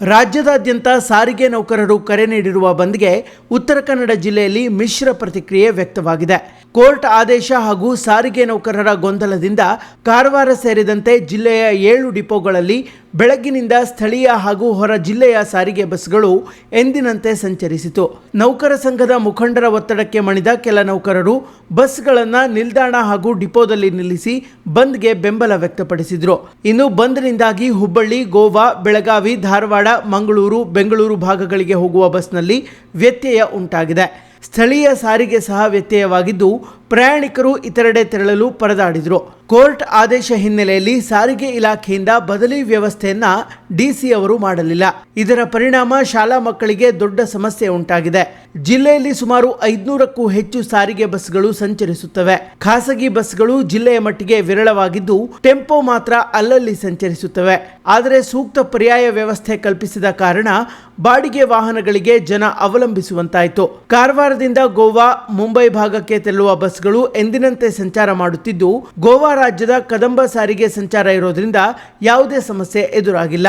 ರಾಜ್ಯದಾದ್ಯಂತ ಸಾರಿಗೆ ನೌಕರರು ಕರೆ ನೀಡಿರುವ ಬಂದ್ಗೆ ಉತ್ತರ ಕನ್ನಡ ಜಿಲ್ಲೆಯಲ್ಲಿ ಮಿಶ್ರ ಪ್ರತಿಕ್ರಿಯೆ ವ್ಯಕ್ತವಾಗಿದೆ. ಕೋರ್ಟ್ ಆದೇಶ ಹಾಗೂ ಸಾರಿಗೆ ನೌಕರರ ಗೊಂದಲದಿಂದ ಕಾರವಾರ ಸೇರಿದಂತೆ ಜಿಲ್ಲೆಯ ಏಳು ಡಿಪೋಗಳಲ್ಲಿ ಬೆಳಗ್ಗಿನಿಂದ ಸ್ಥಳೀಯ ಹಾಗೂ ಹೊರ ಜಿಲ್ಲೆಯ ಸಾರಿಗೆ ಬಸ್ಗಳು ಎಂದಿನಂತೆ ಸಂಚರಿಸಿತು. ನೌಕರ ಸಂಘದ ಮುಖಂಡರ ಒತ್ತಡಕ್ಕೆ ಮಣಿದ ಕೆಲ ನೌಕರರು ಬಸ್ಗಳನ್ನು ನಿಲ್ದಾಣ ಹಾಗೂ ಡಿಪೋದಲ್ಲಿ ನಿಲ್ಲಿಸಿ ಬಂದ್ಗೆ ಬೆಂಬಲ ವ್ಯಕ್ತಪಡಿಸಿದರು. ಇನ್ನು ಬಂದ್ನಿಂದಾಗಿ ಹುಬ್ಬಳ್ಳಿ, ಗೋವಾ, ಬೆಳಗಾವಿ, ಧಾರವಾಡ, ಮಂಗಳೂರು, ಬೆಂಗಳೂರು ಭಾಗಗಳಿಗೆ ಹೋಗುವ ಬಸ್ನಲ್ಲಿ ವ್ಯತ್ಯಯ ಉಂಟಾಗಿದೆ. ಸ್ಥಳೀಯ ಸಾರಿಗೆ ಸಹ ವ್ಯತ್ಯಯವಾಗಿದ್ದು ಪ್ರಯಾಣಿಕರು ಇತರೆಡೆ ತೆರಳಲು ಪರದಾಡಿದರು. ಕೋರ್ಟ್ ಆದೇಶ ಹಿನ್ನೆಲೆಯಲ್ಲಿ ಸಾರಿಗೆ ಇಲಾಖೆಯಿಂದ ಬದಲಿ ವ್ಯವಸ್ಥೆಯನ್ನ ಡಿಸಿ ಅವರು ಮಾಡಲಿಲ್ಲ. ಇದರ ಪರಿಣಾಮ ಶಾಲಾ ಮಕ್ಕಳಿಗೆ ದೊಡ್ಡ ಸಮಸ್ಯೆ ಉಂಟಾಗಿದೆ. ಜಿಲ್ಲೆಯಲ್ಲಿ ಸುಮಾರು ಐದುನೂರಕ್ಕೂ ಹೆಚ್ಚು ಸಾರಿಗೆ ಬಸ್ಗಳು ಸಂಚರಿಸುತ್ತವೆ. ಖಾಸಗಿ ಬಸ್ಗಳು ಜಿಲ್ಲೆಯ ಮಟ್ಟಿಗೆ ವಿರಳವಾಗಿದ್ದು, ಟೆಂಪೋ ಮಾತ್ರ ಅಲ್ಲಲ್ಲಿ ಸಂಚರಿಸುತ್ತವೆ. ಆದರೆ ಸೂಕ್ತ ಪರ್ಯಾಯ ವ್ಯವಸ್ಥೆ ಕಲ್ಪಿಸಿದ ಕಾರಣ ಬಾಡಿಗೆ ವಾಹನಗಳಿಗೆ ಜನ ಅವಲಂಬಿಸುವಂತಾಯಿತು. ಕಾರವಾರದಿಂದ ಗೋವಾ, ಮುಂಬೈ ಭಾಗಕ್ಕೆ ತೆರಳುವ ಬಸ್ಗಳು ಎಂದಿನಂತೆ ಸಂಚಾರ ಮಾಡುತ್ತಿದ್ದು ಗೋವಾ ರಾಜ್ಯದ ಕದಂಬ ಸಾರಿಗೆ ಸಂಚಾರ ಇರೋದ್ರಿಂದ ಯಾವುದೇ ಸಮಸ್ಯೆ ಎದುರಾಗಿಲ್ಲ.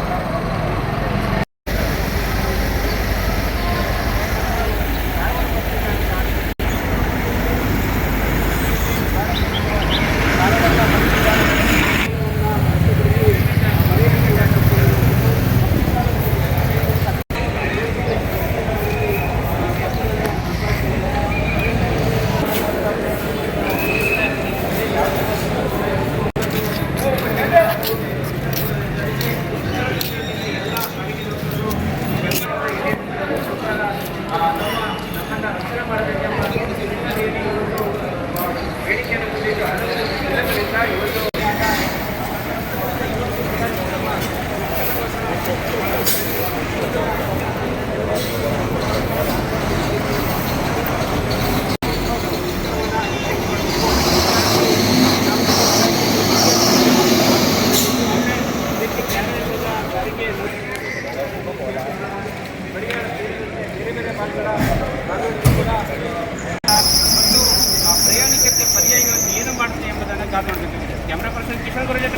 ಯೋಚನೆ ಮಾಡಬೇಕು. ಮತ್ತು ಆ ಪರ್ಯಾಯಗಳನ್ನು ಏನು ಮಾಡುತ್ತೆ ಎಂಬುದನ್ನು ಕಾದು ನೋಡಬೇಕಾಗಿದೆ ಕ್ಯಾಮ್ರಾ ಪರ್ಸನ್ ಕಿಶನ್ ಗುರುಜೆ